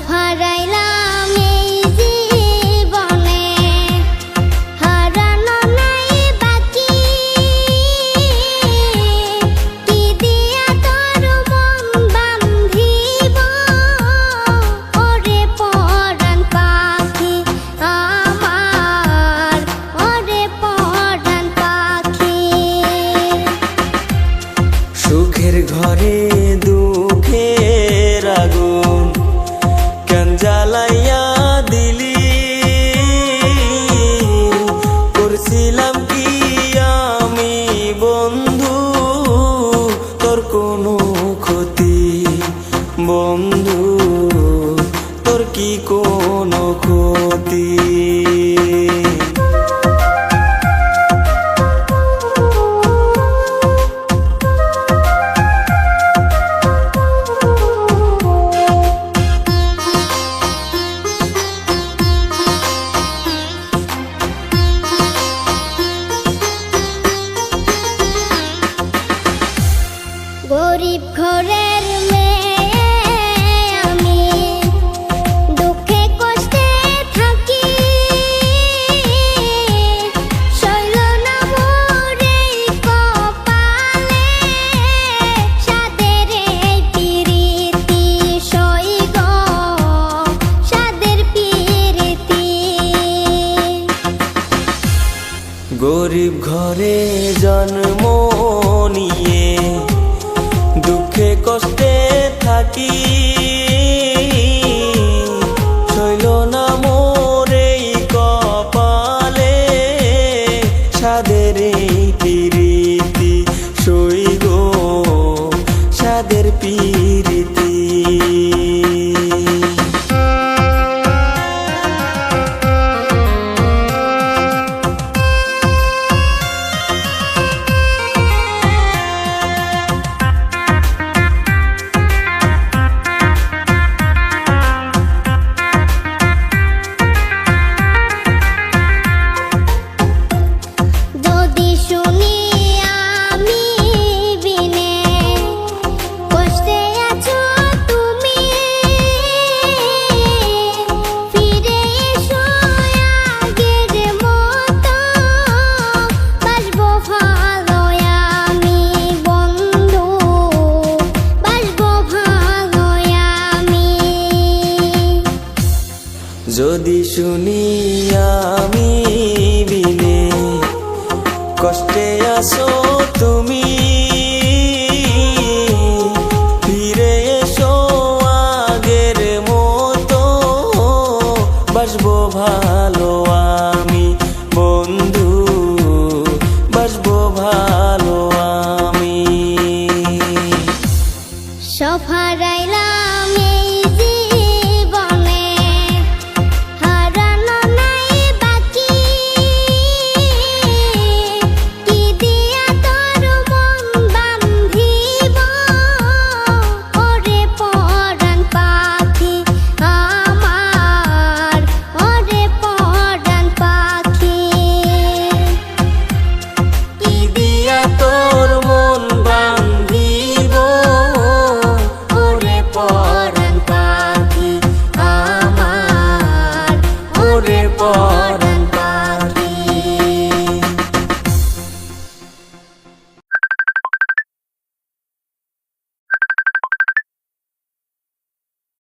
of high Manila. গরিব ঘরের আমি দুঃখে কষ্টে থাকি। শৈল না মোরে কপালে সাদের পিরিতি সইগ সাদের গরিব ঘরে জন্ম নিয়ে দুঃখে কষ্টে থাকি। শৈল না মোরে কপালে সাদের পিরিতি সই গো সাদের পিরিতি। যদি শুনি আমি বিনে কষ্টে আসো তুমি। ফিরে এসো আগের মতো বাসবো ভালো